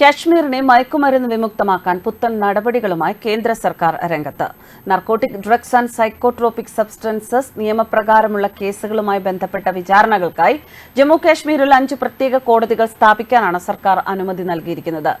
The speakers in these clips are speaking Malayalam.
കാശ്മീരിനെ മയക്കുമരുന്ന് വിമുക്തമാക്കാൻ പുത്തൻ നടപടികളുമായി കേന്ദ്ര സർക്കാർ രംഗത്ത്. Narcotic drugs and psychotropic substances നിയമപ്രകാരമുള്ള കേസുകളുമായി ബന്ധപ്പെട്ട വിചാരണകൾക്കായി ജമ്മു കാശ്മീരിൽ അഞ്ച് പ്രത്യേക കോടതികൾ സ്ഥാപിക്കാനാണ് സർക്കാർ അനുമതി നൽകിയിരിക്കുന്നത്.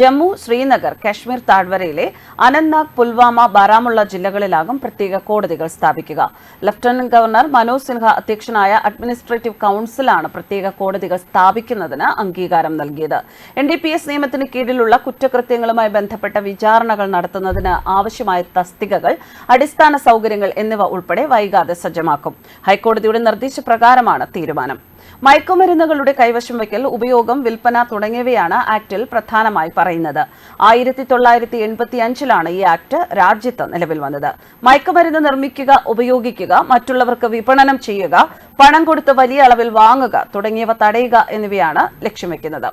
ജമ്മു ശ്രീനഗർ കാശ്മീർ താഴ്വരയിലെ അനന്ത്നാഗ് പുൽവാമ ബാരാമുള്ള ജില്ലകളിലാകും പ്രത്യേക കോടതികൾ സ്ഥാപിക്കുക. ലഫ്റ്റനന്റ് ഗവർണർ മനോജ് സിൻഹ അധ്യക്ഷനായ അഡ്മിനിസ്ട്രേറ്റീവ് കൌൺസിലാണ് പ്രത്യേക കോടതികൾ സ്ഥാപിക്കുന്നതിന് അംഗീകാരം നൽകിയത്. എൻ ഡി പി എസ് നിയമത്തിന് കീഴിലുള്ള കുറ്റകൃത്യങ്ങളുമായി ബന്ധപ്പെട്ട വിചാരണകൾ നടത്തുന്നതിന് ആവശ്യമായ തസ്തികകൾ അടിസ്ഥാന സൗകര്യങ്ങൾ എന്നിവ ഉൾപ്പെടെ വൈകാതെ സജ്ജമാക്കും. ഹൈക്കോടതിയുടെ നിർദ്ദേശപ്രകാരമാണ് തീരുമാനം. മയക്കുമരുന്നുകളുടെ കൈവശം വയ്ക്കൽ ഉപയോഗം വിൽപ്പന തുടങ്ങിയവയാണ് ആക്ടിൽ പ്രധാനമായി പറയുന്നത്. ആയിരത്തി തൊള്ളായിരത്തി എൺപത്തി അഞ്ചിലാണ് ഈ ആക്ട് രാജ്യത്ത് നിലവിൽ വന്നത്. മയക്കുമരുന്ന് നിർമ്മിക്കുക ഉപയോഗിക്കുക മറ്റുള്ളവർക്ക് വിപണനം ചെയ്യുക പണം കൊടുത്ത് വലിയ അളവിൽ വാങ്ങുക തുടങ്ങിയവ തടയുക എന്നിവയാണ് ലക്ഷ്യം വെക്കുന്നത്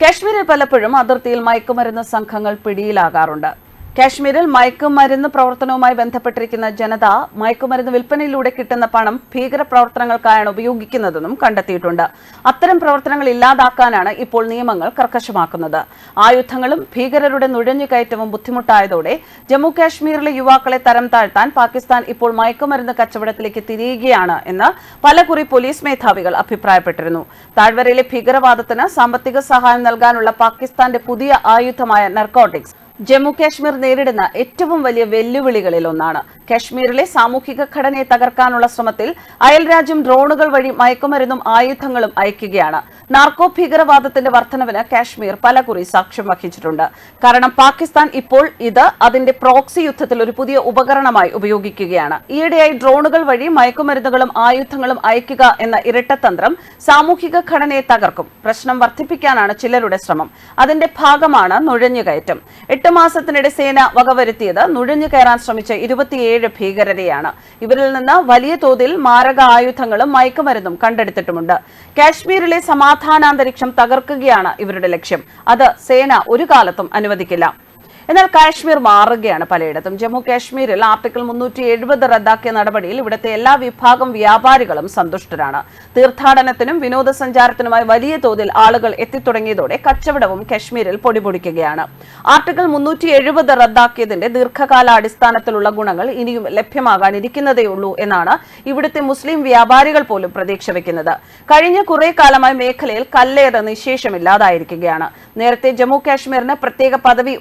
കാശ്മീരിൽ പലപ്പോഴും അതിർത്തിയിൽ മയക്കുമരുന്ന് സംഘങ്ങൾ പിടിയിലാകാറുണ്ട്. കാശ്മീരിൽ മയക്കുമരുന്ന് പ്രവർത്തനവുമായി ബന്ധപ്പെട്ടിരിക്കുന്ന ജനത മയക്കുമരുന്ന് വിൽപ്പനയിലൂടെ കിട്ടുന്ന പണം ഭീകരപ്രവർത്തനങ്ങൾക്കായാണ് ഉപയോഗിക്കുന്നതെന്നും കണ്ടെത്തിയിട്ടുണ്ട്. അത്തരം പ്രവർത്തനങ്ങൾ ഇല്ലാതാക്കാനാണ് ഇപ്പോൾ നിയമങ്ങൾ കർക്കശമാക്കുന്നത്. ആയുധങ്ങളും ഭീകരരുടെ നുഴഞ്ഞുകയറ്റവും ബുദ്ധിമുട്ടായതോടെ ജമ്മു കാശ്മീരിലെ യുവാക്കളെ തരം താഴ്ത്താൻ പാകിസ്ഥാൻ ഇപ്പോൾ മയക്കുമരുന്ന് കച്ചവടത്തിലേക്ക് തിരിയുകയാണ് എന്ന് പലകുറി പോലീസ് മേധാവികൾ അഭിപ്രായപ്പെട്ടിരുന്നു. താഴ്വരയിലെ ഭീകരവാദത്തിന് സാമ്പത്തിക സഹായം നൽകാനുള്ള പാകിസ്ഥാന്റെ പുതിയ ആയുധമായ നർക്കോട്ടിക്സ് ജമ്മു കാശ്മീർ നേരിടുന്ന ഏറ്റവും വലിയ വെല്ലുവിളികളിൽ ഒന്നാണ്. കാശ്മീരിലെ സാമൂഹിക ഘടനയെ തകർക്കാനുള്ള ശ്രമത്തിൽ അയൽരാജ്യം ഡ്രോണുകൾ വഴി മയക്കുമരുന്നും ആയുധങ്ങളും അയക്കുകയാണ്. നാർക്കോ ഭീകരവാദത്തിന്റെ വർധനവിന് കാശ്മീർ പലകുറി സാക്ഷ്യം വഹിച്ചിട്ടുണ്ട്. കാരണം പാകിസ്ഥാൻ ഇപ്പോൾ ഇത് അതിന്റെ പ്രോക്സി യുദ്ധത്തിൽ ഒരു പുതിയ ഉപകരണമായി ഉപയോഗിക്കുകയാണ്. ഈയിടെയായി ഡ്രോണുകൾ വഴി മയക്കുമരുന്നുകളും ആയുധങ്ങളും അയക്കുക എന്ന ഇരട്ടതന്ത്രം സാമൂഹിക ഘടനയെ തകർക്കും. പ്രശ്നം വർദ്ധിപ്പിക്കാനാണ് ചിലരുടെ ശ്രമം. അതിന്റെ ഭാഗമാണ് നുഴഞ്ഞുകയറ്റം. എട്ട് മാസത്തിനിടെ സേന വകവരുത്തിയത് നുഴഞ്ഞു കയറാൻ ശ്രമിച്ച ഇരുപത്തിയേഴ് ഭീകരരെയാണ്. ഇവരിൽ നിന്ന് വലിയ തോതിൽ മാരക ആയുധങ്ങളും മയക്കുമരുന്നും കണ്ടെടുത്തിട്ടുമുണ്ട്. കാശ്മീരിലെ സമാധാനാന്തരീക്ഷം തകർക്കുകയാണ് ഇവരുടെ ലക്ഷ്യം. അത് സേന ഒരു കാലത്തും അനുവദിക്കില്ല. എന്നാൽ കാശ്മീർ മാറുകയാണ് പലയിടത്തും. ജമ്മു കാശ്മീരിൽ ആർട്ടിക്കിൾ മുന്നൂറ്റി എഴുപത് റദ്ദാക്കിയ നടപടിയിൽ ഇവിടുത്തെ എല്ലാ വിഭാഗം വ്യാപാരികളും സന്തുഷ്ടരാണ്. തീർത്ഥാടനത്തിനും വിനോദസഞ്ചാരത്തിനുമായി വലിയ തോതിൽ ആളുകൾ എത്തിത്തുടങ്ങിയതോടെ കച്ചവടവും കാശ്മീരിൽ പൊടിപൊടിക്കുകയാണ്. ആർട്ടിക്കിൾ മുന്നൂറ്റി എഴുപത് റദ്ദാക്കിയതിന്റെ ദീർഘകാലാടിസ്ഥാനത്തിലുള്ള ഗുണങ്ങൾ ഇനിയും ലഭ്യമാകാനിരിക്കുന്നതേയുള്ളൂ എന്നാണ് ഇവിടുത്തെ മുസ്ലിം വ്യാപാരികൾ പോലും പ്രതീക്ഷ വെക്കുന്നത്. കഴിഞ്ഞ കുറെ കാലമായി മേഖലയിൽ കല്ലേറ് നിശേഷമില്ലാതായിരിക്കുകയാണ്. നേരത്തെ ജമ്മു കാശ്മീരിന് പ്രത്യേക പദവി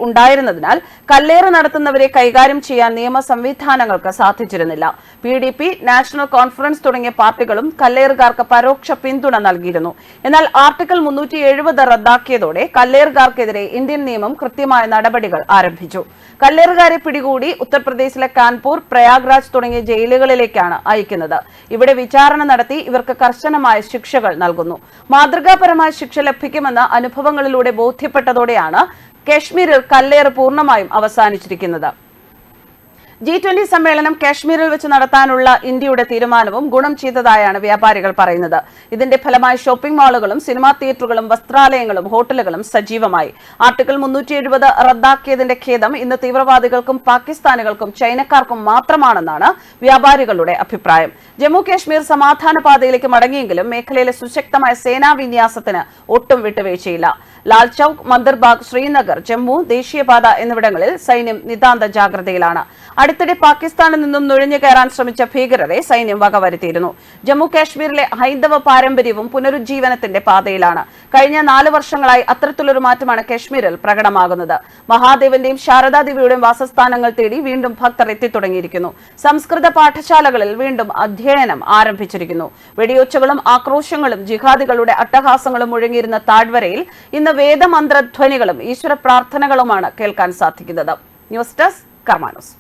ഉണ്ടായിരുന്നതിനാൽ കല്ലേറ് നടത്തുന്നവരെ കൈകാര്യം ചെയ്യാൻ നിയമ സംവിധാനങ്ങൾക്ക് സാധിച്ചിരുന്നില്ല. P D P national conference തുടങ്ങിയ പാർട്ടികളും കല്ലേറുകാർക്ക് പരോക്ഷ പിന്തുണ നൽകിയിരുന്നു. എന്നാൽ ആർട്ടിക്കിൾ മുന്നൂറ്റി എഴുപത് റദ്ദാക്കിയതോടെ കല്ലേറുകാർക്കെതിരെ ഇന്ത്യൻ നിയമം കൃത്യമായ നടപടികൾ ആരംഭിച്ചു. കല്ലേറുകാരെ പിടികൂടി ഉത്തർപ്രദേശിലെ കാൺപൂർ പ്രയാഗ്രാജ് തുടങ്ങിയ ജയിലുകളിലേക്കാണ് അയക്കുന്നത്. ഇവിടെ വിചാരണ നടത്തി ഇവർക്ക് കർശനമായ ശിക്ഷകൾ നൽകുന്നു. മാതൃകാപരമായ ശിക്ഷ ലഭിക്കുമെന്ന് അനുഭവങ്ങളിലൂടെ ബോധ്യപ്പെട്ടതോടെയാണ് കശ്മീരിൽ കല്ലേറ് പൂർണമായും അവസാനിച്ചിരിക്കുന്നത്. ജി ട്വന്റി സമ്മേളനം കാശ്മീരിൽ വെച്ച് നടത്താനുള്ള ഇന്ത്യയുടെ തീരുമാനവും ഗുണം ചെയ്തതായാണ് വ്യാപാരികൾ പറയുന്നത്. ഇതിന്റെ ഫലമായി ഷോപ്പിംഗ് മാളുകളും സിനിമാ തിയേറ്ററുകളും വസ്ത്രാലയങ്ങളും ഹോട്ടലുകളും സജീവമായി. ആർട്ടിക്കിൾ മുന്നൂറ്റി എഴുപത് റദ്ദാക്കിയതിന്റെ ഖേദം ഇന്ന് തീവ്രവാദികൾക്കും പാകിസ്ഥാനുകൾക്കും ചൈനക്കാർക്കും മാത്രമാണെന്നാണ് വ്യാപാരികളുടെ അഭിപ്രായം. ജമ്മു കാശ്മീർ സമാധാന പാതയിലേക്ക് മടങ്ങിയെങ്കിലും മേഖലയിലെ സുശക്തമായ സേനാ വിന്യാസത്തിന് ഒട്ടും വിട്ടുവീഴ്ചയില്ല. ലാൽ ചൌക്ക് മന്ദർബാഗ് ശ്രീനഗർ ജമ്മു ദേശീയപാത എന്നിവിടങ്ങളിൽ സൈന്യം നിതാന്ത ജാഗ്രതയിലാണ്. അടുത്തിടെ പാകിസ്ഥാനിൽ നിന്നും നുഴഞ്ഞു കയറാൻ ശ്രമിച്ച ഭീകരരെ സൈന്യം വകവരുത്തിയിരുന്നു. ജമ്മു കാശ്മീരിലെ ഹൈന്ദവ പാരമ്പര്യവും പുനരുജ്ജീവനത്തിന്റെ പാതയിലാണ്. കഴിഞ്ഞ നാല് വർഷങ്ങളായി അത്തരത്തിലൊരു മാറ്റമാണ് കാശ്മീരിൽ പ്രകടമാകുന്നത്. മഹാദേവന്റെയും ശാരദാദേവിയുടെയും വാസസ്ഥാനങ്ങൾ തേടി വീണ്ടും ഭക്തർ എത്തിത്തുടങ്ങിയിരിക്കുന്നു. സംസ്കൃത പാഠശാലകളിൽ വീണ്ടും അധ്യയനം ആരംഭിച്ചിരിക്കുന്നു. വെടിയൊച്ചകളും ആക്രോശങ്ങളും ജിഹാദികളുടെ അട്ടഹാസങ്ങളും മുഴങ്ങിയിരുന്ന താഴ്വരയിൽ ഇന്ന് വേദമന്ത്രധ്വനികളും ഈശ്വര പ്രാർത്ഥനകളുമാണ് കേൾക്കാൻ സാധിക്കുന്നത്. News desk കർമാനോസ്.